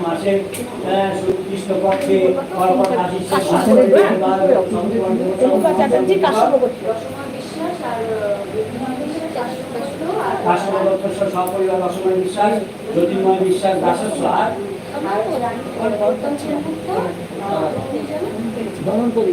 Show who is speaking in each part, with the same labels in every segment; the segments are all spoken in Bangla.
Speaker 1: মাসে কৃষ্ণ পক্ষে সপরিবার বিশ্বাস জ্যোতির্ময় বিশ্বাস দাসস্ব আর
Speaker 2: ভ্রমণ করে?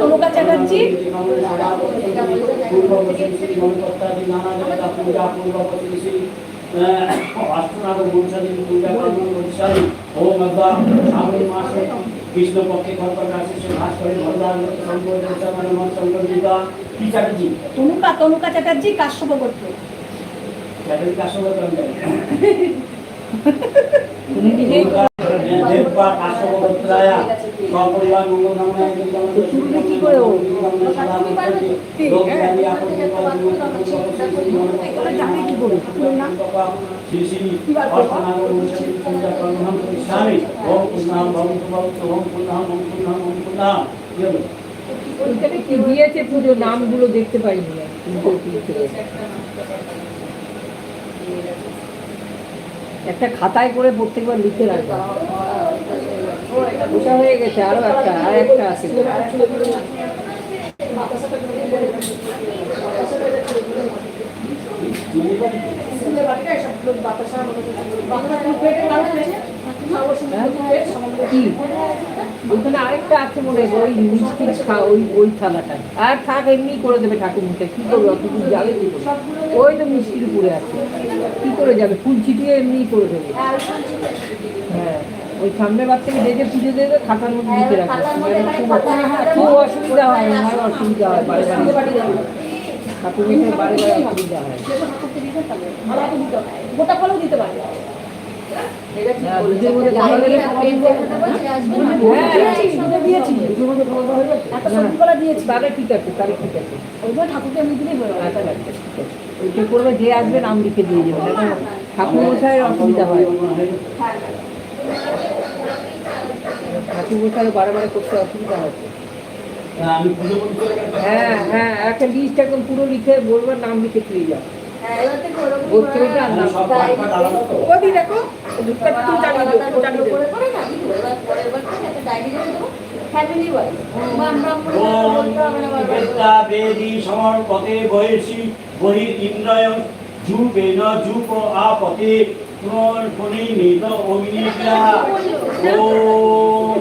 Speaker 2: অনুপা চ্যাটার্জি
Speaker 1: কৃষ্ণ পক্ষে
Speaker 2: তনুকা তনুকা চ্যাটার্জি কাশ্যপ গোত্র।
Speaker 1: চ্যাটার্জি
Speaker 2: তুমি নিজেই
Speaker 1: দেববা কাশবত্রায়া সপরিবার মঙ্গল কামনায়
Speaker 2: তো শুনলে কি করে ও?
Speaker 1: লোক ব্যাধি আপদ
Speaker 2: জানে কি করে না
Speaker 1: শ্রী শ্রী অষ্টনাগ অনুসারী পূজা কর্ম স্বামী ওম পুণ্যাম ভবন্তু ভবন্তু ওম পুণ্যাম ওম পুণ্যাম ওম পুণ্যাম কি
Speaker 2: কি দিয়েছে পুজো নামগুলো দেখতে পাইনি। একটা খাতায় করে প্রত্যেকবার লিখে রাখবে ওটা হয়ে গেছে, আরও একটা, আর একটা আছে। আরেকটা আছে মনে ওই মিষ্টি ওই ওই থালাটা। আর থাক, এমনি করে দেবে ঠাকুর মুখে কি করবে, অত দূর যাবে কি? ওই তো মিষ্টির উপরে আছে। কি করে যাবে? ফুল ছিটিয়ে এমনি করে দেবে। ওই সামনে বার থেকে দেখে পুজো দেবে খাতার মধ্যে দিতে রাখবে খুব অসুবিধা হয় আমার অসুবিধা হয় বারে বারে। ঠাকুর বারে বারে অসুবিধা হয়।
Speaker 3: গোটা ফলও দিতে পারে
Speaker 2: হ্যাঁ, হ্যাঁ, হয়ে
Speaker 3: হয়ে।
Speaker 2: আচ্ছা, আচ্ছা, যে দিয়ে ঠাকুর মশাইয়ের অসুবিধা হয়। ঠাকুর বারে বারে করতে অসুবিধা হয়
Speaker 1: আমি পুজো করতে
Speaker 2: হ্যাঁ হ্যাঁ একটা লিস্ট একদম পুরো লিখে বলবার নাম লিখে দিয়ে যাও।
Speaker 3: হ্যাঁ,
Speaker 1: সমর্পতে বহির আপতে অগ্নিগ্রা ওম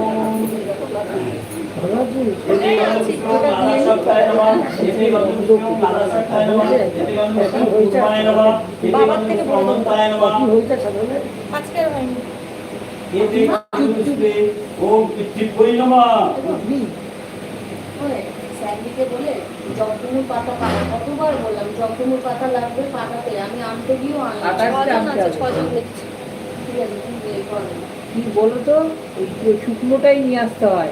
Speaker 3: বললাম পাতা লাগবে পাতাতে আমি আনতে দেখছি ঠিক আছে
Speaker 2: বলো তো শুকনোটাই নিয়ে আসতে হয়।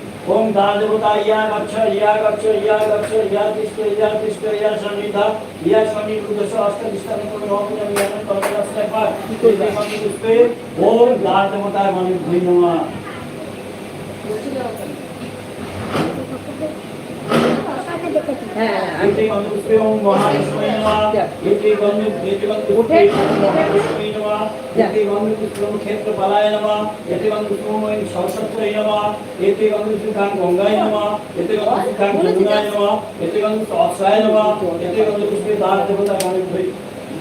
Speaker 1: নমঃ ওম দ্বার দেবতা ইয়া গচ্ছ ইয়া গচ্ছ ইয়া গচ্ছ ইয়া তিষ্ঠ ইয়া তিষ্ঠ ইয়া সন্নিধা ইয়া সন্নিধুদশ অষ্টদিষ্ঠান কোন নবম ইয়ান কর্মরাস্তায় পার এতে গন্ধপুষ্পে ওম দ্বার দেবতা মানে ভৈ নমঃ
Speaker 3: বলছিল ওখানে।
Speaker 2: হ্যাঁ
Speaker 1: এতে গন্ধপুষ্পে ওম মহাবিষ্ণুয়ে নমঃ এতে গন্ধ এতে গন্ধপুষ্পে ওম মহাবিষ্ণুয়ে নমঃ এতে গন্ধপুষ্পে ওম ক্ষেত্রপালায় নমঃ এতে গন্ধপুষ্পে ওম সরস্বত্যয়ে নমঃ এতে গন্ধপুষ্পে কাং গঙ্গায় নমঃ এতে গন্ধপুষ্পে কাং যমুনায় নমঃ এতে গন্ধপুষ্পে অক্ষায় নমঃ এতে গন্ধপুষ্পে দ্বার দেবতা ভৈ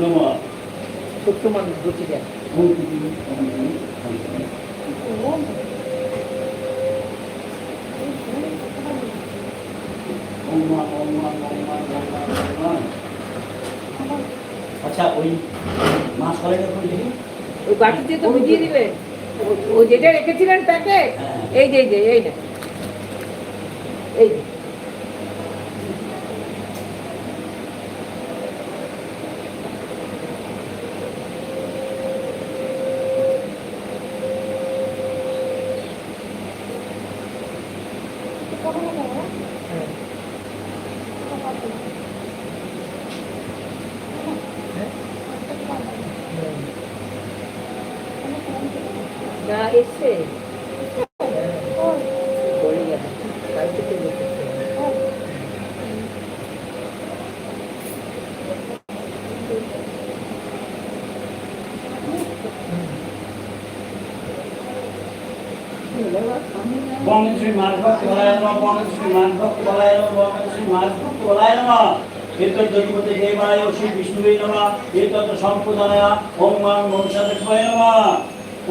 Speaker 1: নমঃ
Speaker 2: ছোট্ট মানুষ বসে যায়
Speaker 1: ওম পৃথিবী ওম নম ওম নম ওম নম ওম নম ওম নম। আচ্ছা ওই মাছ কলাই এখন দেখি
Speaker 2: ওই বাটিতে তো ভিজিয়ে দিবে। ও- যেটা রেখেছিলেন তাকে
Speaker 1: হ্যাঁ।
Speaker 2: এই যে এই যে এই না এই যে।
Speaker 1: বঙ্গশ্রী মাছ ভক্ত বলায় নম বঙ্গশ্রী মাছ ভক্ত বলায় নম বঙ্গশ্রী মাছ ভক্ত বলায় নম। এতদ দধিপতি দেবায় শ্রী বিষ্ণুবে নম। এতদ সম্পদায় ওম মাং মনসাদেবায় নম।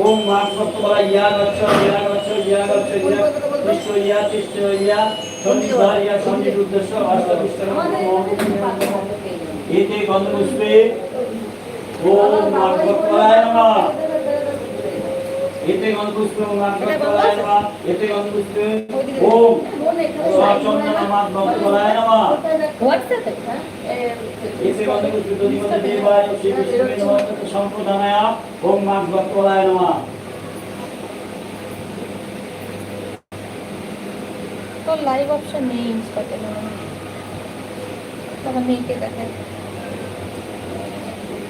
Speaker 1: ওম মাছ ভক্ত বলায় ইয়া গচ্ছ ইয়া গচ্ছ ইয়া গচ্ছ, ইয়া তিষ্ঠ ইয়া তিষ্ঠ, ইয়া সন্নিধার ইয়া সন্নিধ উদ্দেশ্য অষ্টবিষ্ণ
Speaker 3: আমাদের
Speaker 1: নম।
Speaker 3: এখানে
Speaker 1: ভক্ত বলায় নম। এতে গন্ধপুষ্পে ওম।
Speaker 3: মন এখানে
Speaker 1: চন্দন মাছ ভক্ত বলায় নম।
Speaker 3: হ্যাঁ।
Speaker 1: এতে দধিপতি দেবায় শ্রী নম ওম ভক্ত
Speaker 4: তো লাইভ অপশন নেই হয় তখন মেয়েকে দেখায়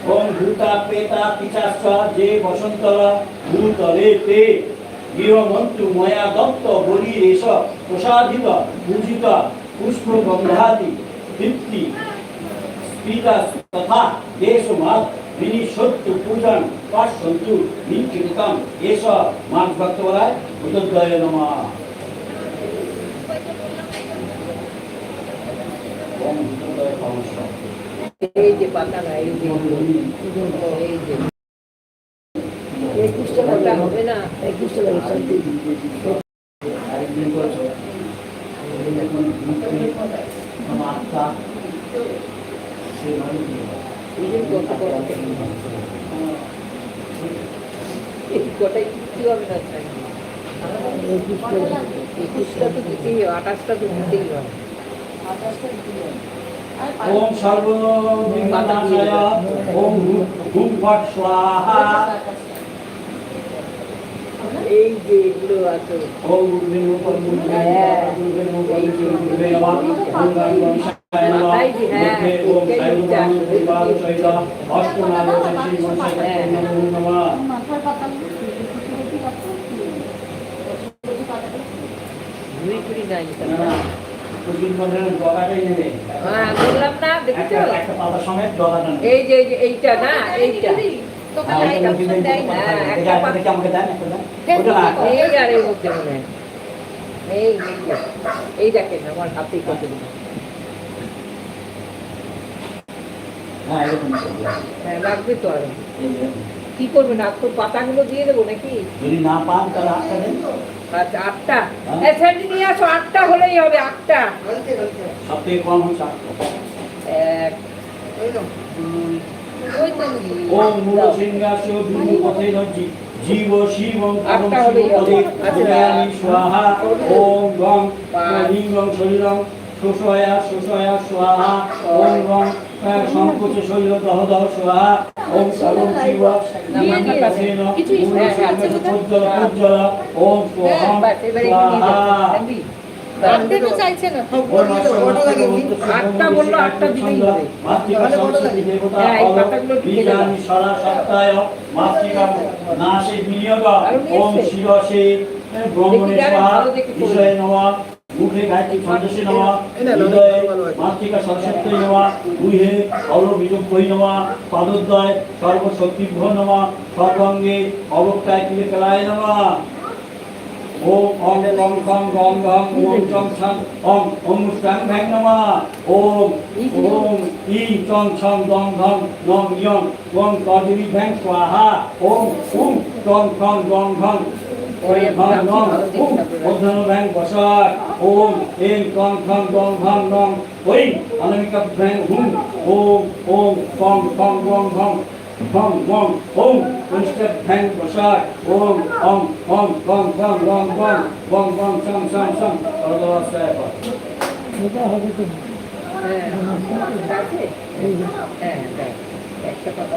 Speaker 1: ওম ভূতা, প্রেতা পিচাচ যে বসন্তরা ভূতলে তে গৃহমন্ত্রু ময়া দত্ত বলি এস প্রসাদিত, পূজিত পুষ্প গন্ধাদি তৃপ্তি। স্পিতা তথা দেশ মাত বিনি সত্য পূজন পাশন্তু নিকৃতম এস মাছ ভক্ত বলায় উদয় নমঃ। ওম ভূতদয় নমঃ
Speaker 2: এই যে পাতা না, এই যে এই যে একুশটা পাতা হবে না? একুশটা এই কটাই কি হবে একুশটা তো দিতেই হবে আঠাশটা তো দিতেই হবে।
Speaker 1: ওম সর্ববিঘ্ননাশায় ওম হুম ফট স্বাহা।
Speaker 2: এই যে এগুলো আছে।
Speaker 1: ওম গুরুদেব উপর উপর গণেশায় নমঃ মুখে ওম সাইবাম দেবাল সহিত অষ্টনাম
Speaker 2: বললাম না দেখেছ? এই যে এইটা না এইটা। দেখেন আমার কত
Speaker 1: হ্যাঁ এরকম
Speaker 2: হ্যাঁ লাগবে তো আর। কি করবেন আর তো পাতাগুলো দিয়ে দেবো নাকি?
Speaker 1: যদি না পান তাহলে হাতটা দেন
Speaker 2: আচ্ছা আটটা। এই স্যান্ডি নিয়ে আসো আটটা হলেই হবে আটটা।
Speaker 1: সব থেকে কম হচ্ছে আটটা।
Speaker 2: এক দুই
Speaker 1: ওম মূল সিংহাস বিন্দু পথে ধরছি জীব শিব
Speaker 2: আটটা হলেই হবে। আচ্ছা।
Speaker 1: স্বাহা। ওম গং লিঙ্গং শরীরং। শোষয়া শোষয়া স্বাহা। ওম গং সংকোচে শরীর দহ দহ ওম সর্বং শিব। উজ্জ্বল উজ্জ্বল। ওম নাশে বিনিয়োগ। ওম। বিষয়ে মুখে গায়ত্রী ছন্দসে নমঃ হৃদয়ে মাতৃকা সরস্বতী নমঃ গুহে অরবিযোগ্যই নমঃ পাদোদ্দয় সর্বশক্তিভ্য নমঃ সর্বাঙ্গে অবক্তায় কিলেকলায় নমঃ ওম অং গং খং গং গং ওম চং ছং অং স্টাং ভ্যাং নমঃ ওম ওম ইং চং ছং গং ঘং নং ইয়ং ওম তদিবি ভ্যাং স্বাহা ওম উম চং খং গং ঘং
Speaker 2: ভালো দেখি
Speaker 1: ওম এম কং খং গং ভাং নং ওই অনামিকা ব্যাং হুম ওম ওম কং খং গং ভাং ভং মং ওম কনিষ্ঠ ব্যাং বসায় ওম অম অম কং খং গং ভাং বং বং সম সম সম অর্ধবাসায়
Speaker 2: হ্যাঁ, আছে? হ্যাঁ, একটা কথা।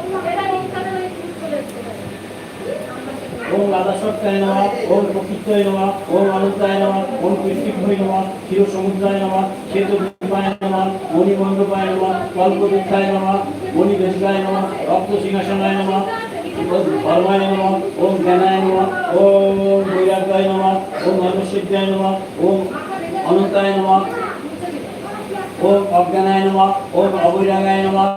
Speaker 1: ওম রাধাসত্তায় নমঃ ওম প্রকৃতায় নমঃ ওম অনন্তায় নমঃ ওম কৃষ্ণিকায় নমঃ ক্ষীর সমুদ্রায় নমঃ নমঃ, মণিমণ্ডপায় নমঃ নমঃ মণিবেশায় নমঃ রক্ত সিংহাসনায় নমঃ ধর্মায় নমঃ, ওম জ্ঞানায় নমঃ, ওম বৈরাগ্যায় নমঃ, ওম নমঃ, ওম অনন্তায় নমঃ, ওম অজ্ঞানায় নমঃ, ওম অবৈরাগায় নমঃ,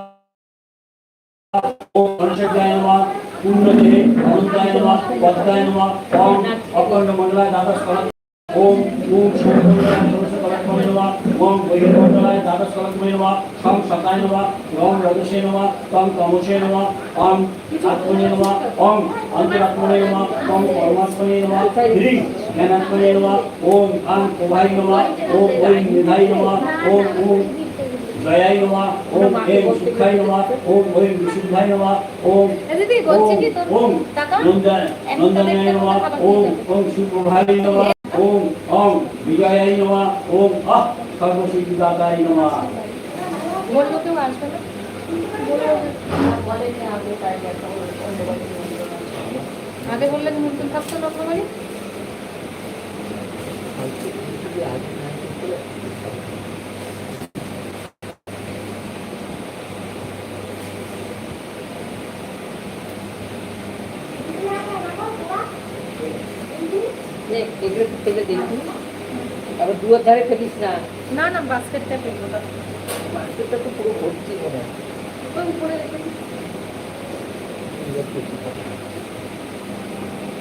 Speaker 1: ওম গণেশায় নমঃ পূর্ণদেহে অনন্তায় নমঃ পদ্মায় নমঃ ওম অখণ্ড মণ্ডলায় দ্বাদশ কলা ওম ওম সমুদ্রায় ষোড়শ কলাক্রমে নমঃ ওম বৈরমণ্ডলায় দ্বাদশ কলাক্রমে নমঃ সং সতায় নমঃ ওম রজসে নমঃ তং তমসে নমঃ ওম আত্মনে নমঃ ওম অন্তরাত্মনে নমঃ ওম পরমাত্মনে নমঃ হ্রিং জ্ঞানাত্মনে নমঃ ওম আং প্রভাই নমঃ ওম ঐং নিধাই নমঃ ওম ওম জয়াই নমঃ ওম এম সুখাই নমঃ ওম ঐং বিশুদ্ধাই নমঃ ওম ওম নন্দনায় নমঃ ওম ওম সুপ্রভাই নমঃ ওম ওম বিজয়াই নমঃ ওম আহ সর্বসিদ্ধিদাতাই নমঃ
Speaker 4: বলল কেউ আসবে না
Speaker 3: আগে
Speaker 4: বললে নিমন্ত্রণ থাকতো না আপনার বাড়ি
Speaker 2: নে, ফেলে দেখি আবার দুয়ার ধারে ফেলিস না
Speaker 4: না না বাস্কেটটা ফেলব না
Speaker 2: বাস্কেটটা তো পুরো ভর্তি মনে হয়।
Speaker 4: উপরে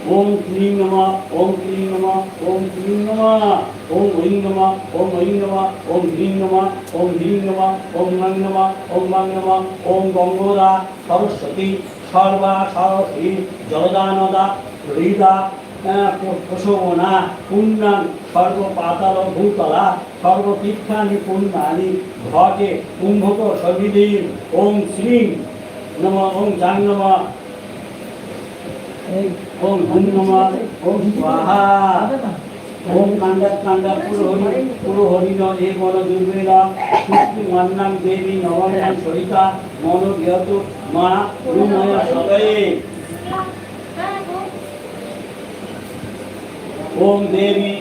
Speaker 1: ওম ক্লিং নমঃ ওম ক্লিং নমঃ ওম ক্লিং নমঃ ওম ঐং নমঃ ওম ঐং নমঃ ওম হ্রিং নমঃ ওম হ্রিং নমঃ ওম নং নমঃ ওম মাং নমঃ ওম গঙ্গোদা সরস্বতী সর্বা সরস্বতী জলদানদা হৃদা প্রসবনা পুণ্যাং সর্বপাতাল ভূতলা সর্বতীর্থানি পুণ্যানি ঘটে কুম্ভক সবিদিন ওম শ্রীং নমঃ ওম জাং নমঃ। ওম হুম নমঃ। ওম স্বাহা ওম কাণ্ডাত কাণ্ডাত পুরোহরি পুরোহরিণ এ মন দুর্বেদা সুষ্টি মান্নাং দেবী নবনাং সরিতা মন বিহত মা রুময় সদয়ে। ওম দেবী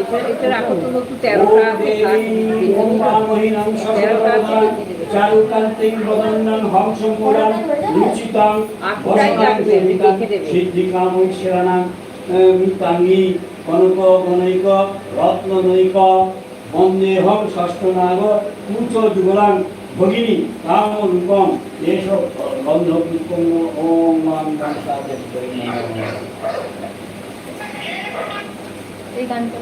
Speaker 2: এটা এটা রাখো তেরোটা
Speaker 1: চারুকান্তিং বদন্নাং রুচিতাং মিতাঙ্গি কনক রত্ননৈক বন্দেহং ষষ্ঠনাগ যুগলাং ভগিনী কাম রূপম এসব গন্ধ পুষ্পম ওম মাম কান্তাতে
Speaker 4: এই গানটা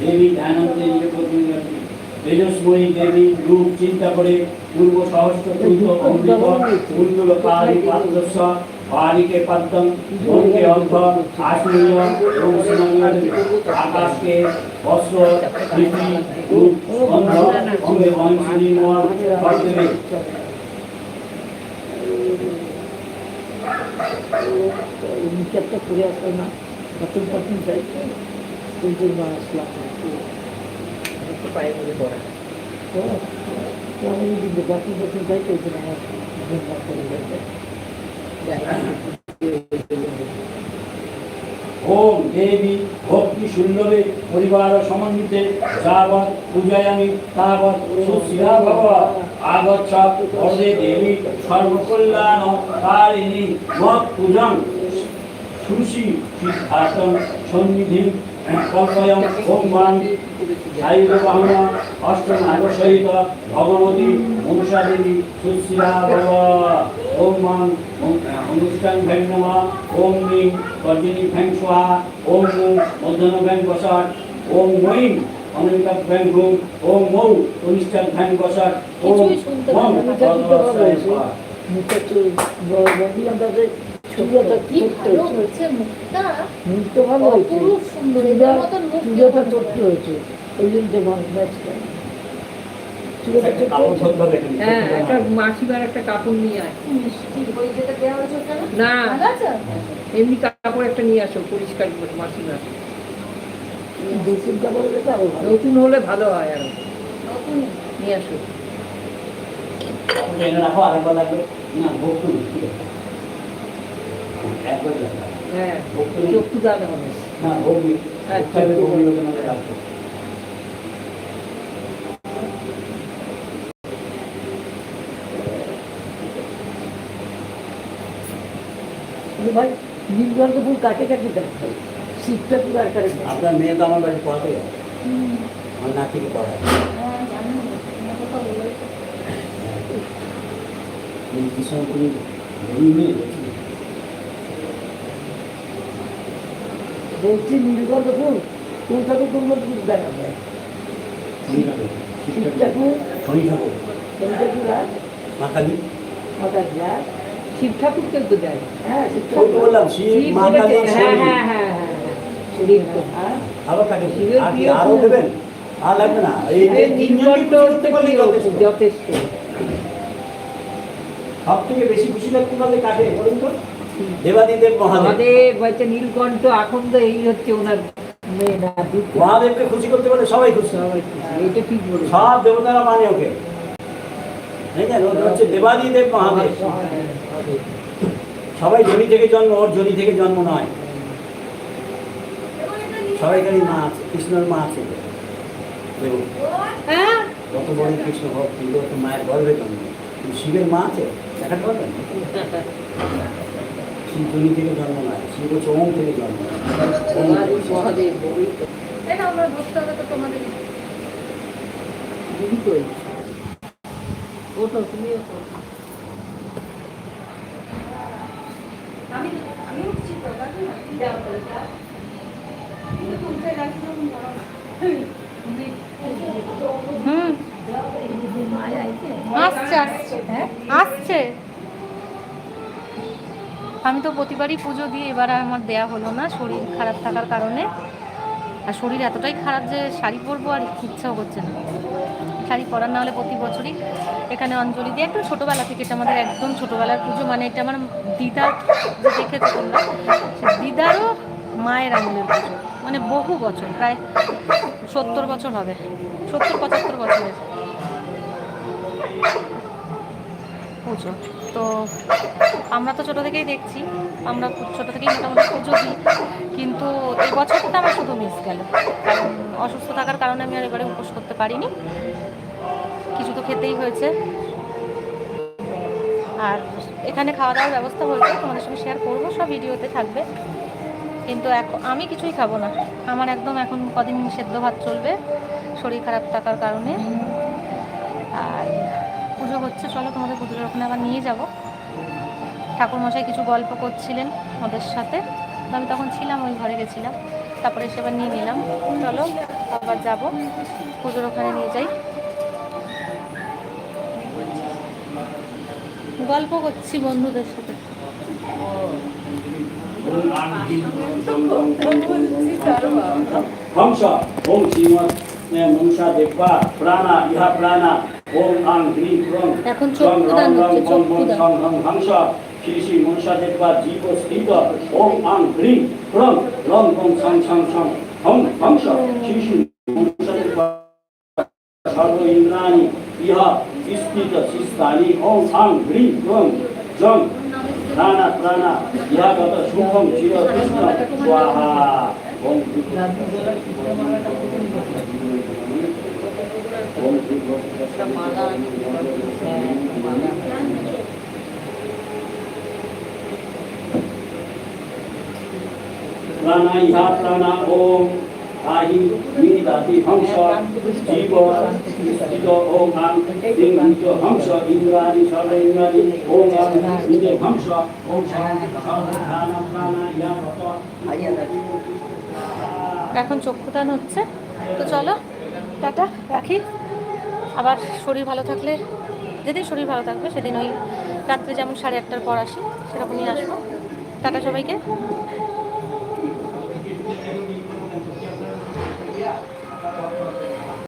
Speaker 1: দেবী ধ্যানন্তে নিরপত্নী তেজস্ময়ী দেবী রূপ চিন্তা করে পূর্ব সহস্র পূর্ব অমৃত কুণ্ডল কালী পাত্রস্ব বারিকে পাদ্যম মনকে অর্ধ আশ্রয় এবং সুমঙ্গল আকাশকে বস্ত্র পৃথিবী রূপ অন্ধ অঙ্গে অংশী মন ভক্তবে
Speaker 2: করে আসলো না। নতুন নতুন চাইছে ওই জন্য আসলাম। পায়ে পড়া। তো আমি যদি ওই জন্য আমার করে
Speaker 1: ওম দেবী ভক্তি সুন্দরে পরিবার সমন্বিতে যাবৎ পূজয়ামি তাবৎ সুশিরা ভব আগচ্ছ বর্দে দেবী সর্বকল্যাণ কারিণী মত পূজং। সুশি সিদ্ধার্থম সন্নিধি কল্পয়ং ওম বাং সাইবাহন অষ্টনাগ সহিত ভগবতী মনুষা দেবী সুশ্রীরা ভব ওম মাং অনুষ্ঠান ভ্যাং নম। ওম মিং গর্জিনী ভ্যাং স্বাহা। ওম মুং মধ্যন ভ্যাং বসাট ওম মঈম অনন্ত ভ্যাং ভূম ওম মৌ অনুষ্ঠান ভ্যাং বসাট ওম
Speaker 4: কিছুই শুনতে
Speaker 3: কি ভালো
Speaker 2: হয়েছে।
Speaker 3: মুখটা
Speaker 2: ভালো হয়েছে।
Speaker 3: অপরূপ সুন্দর। এদের মতন মুখ
Speaker 2: করতে হয়েছে। ওই জন্য। হ্যাঁ একটা মাসিবার একটা কাপড় নিয়ে আয়।
Speaker 3: না?
Speaker 2: এমনি কাপড় একটা নিয়ে আসো পরিষ্কার মাসিবার নতুন হলে ভালো হয় আর।
Speaker 3: নতুন?
Speaker 2: নিয়ে আসো।
Speaker 1: রাখো আরেকবার লাগবে। না ভোগ আছে একবার
Speaker 2: হ্যাঁ। চক্ষু দান হবে। হ্যাঁ, ভাই নীলগন্ধ ফুল কাকে কাকে দেখতে শীতটা পুরো আর কারে
Speaker 1: আপনার মেয়ে তো আমার বাড়ি পড়াতে আমার নাতিকে পড়ায়।
Speaker 3: হ্যাঁ,
Speaker 1: কিষণ মেয়ে। মেয়ে
Speaker 2: বলছি নীলগন্ধ ফুল কোন ঠাকুর কোন ফুল দেখা যায় শিব ঠাকুর? শিব ঠাকুর হ্যাঁ
Speaker 1: বললাম শিব
Speaker 2: হ্যাঁ হ্যাঁ হ্যাঁ হ্যাঁ হ্যাঁ।
Speaker 1: আবার আর? দেবেন? আর লাগবে না। এই যথেষ্ট। সব থেকে বেশি খুশি লাগতে পারলে কাকে বলুন তো? দেবাদিদেব মহাদেব।
Speaker 2: বাচ্চা নীলকণ্ঠ আখন্দ এই হচ্ছে ওনার
Speaker 1: মহাদেবকে খুশি করতে পারলে সবাই খুশি।
Speaker 2: সবাই এটা ঠিক বলে
Speaker 1: সব দেবতারা মানে ওকে। হচ্ছে দেবাদিদেব মহাদেব। সবাই জনি থেকে জন্ম ওর জনি থেকে জন্ম নয়। সবাই খালি মা আছে কৃষ্ণর মা আছে।
Speaker 2: হ্যাঁ?
Speaker 1: কত বড় কৃষ্ণ ভক্ত কিন্তু মায়ের গর্বে জন্ম। শিবের মা আছে দেখাতে পারবেন শিব জনি থেকে জন্ম নয় শিব হচ্ছে ওম থেকে জন্ম
Speaker 4: হুম। আসছে আসছে। হ্যাঁ? আসছে। আমি তো প্রতিবারই পুজো দিই, এবার আমার দেয়া হলো না, শরীর খারাপ থাকার কারণে। আর শরীর এতটাই খারাপ যে শাড়ি পরবো আর ইচ্ছাও করছে না। শাড়ি পরার না হলে প্রতি বছরই এখানে অঞ্জলি দিয়ে একদম ছোটোবেলা থেকে এটা আমাদের একদম ছোটোবেলার পুজো মানে এটা আমার দিদার যে দেখেছ দিদারও মায়ের আঙুলের পুজো মানে বহু বছর, প্রায় সত্তর বছর হবে, সত্তর পঁচাত্তর বছরের পুজো। তো আমরা তো ছোটো থেকেই দেখছি, আমরা ছোটো থেকেই মোটামুটি পুজো দিই, কিন্তু এই বছরটা আমার শুধু মিস গেল। কারণ অসুস্থ থাকার কারণে আমি আর এবারে উপোস করতে পারিনি। কিছু তো খেতেই হয়েছে। আর এখানে খাওয়া দাওয়ার ব্যবস্থা হয়েছে, তোমাদের সঙ্গে শেয়ার করব, সব ভিডিওতে থাকবে। কিন্তু এখন আমি কিছুই খাব না। আমার একদম এখন কদিন সেদ্ধ ভাত চলবে, শরীর খারাপ থাকার কারণে। আর পুজো হচ্ছে, চলো তোমাদের পুজোর ওখানে আবার নিয়ে যাব। ঠাকুরমশাই কিছু গল্প করছিলেন ওদের সাথে। তো আমি তখন ছিলাম, ওই ঘরে গেছিলাম। তারপরে এসে আবার নিয়ে নিলাম। চলো, আবার যাব। পুজোর ওখানে নিয়ে যাই। গল্প করছি বন্ধুদের সাথে।
Speaker 1: মনসা প্রাণা, ইহা প্রাণা।
Speaker 4: এখন চক্ষুদান হচ্ছে, চক্ষুদান।
Speaker 1: শ্রী মনসা দেবা জীব স্থিত। ওম আং হ্রিং ক্রং। রং কং সং সং সং হং হংস শ্রী শ্রী মনসা দেবা সর্ব ইন্দ্রাণি। ইহা স্থিত শিস্তানি ওম আং হ্রিং ক্রং। জং। প্রাণা। প্রাণা ইহা গত শুভম চির কৃষ্ণ স্বাহা ওম প্রাণা ইহা প্রাণা ওম আহি নিদাতি হংস, জীব স্থিত হংস ইন্দ্রাণি সর্ব আং নিজ হংস
Speaker 4: এখন চক্ষুদান হচ্ছে। তো চলো, টাটা, রাখি। আবার শরীর ভালো থাকলে, যেদিন শরীর ভালো থাকবে সেদিন ওই রাত্রে যেমন সাড়ে আটটার পর আসি, সেরকমই আসব। টাটা সবাইকে।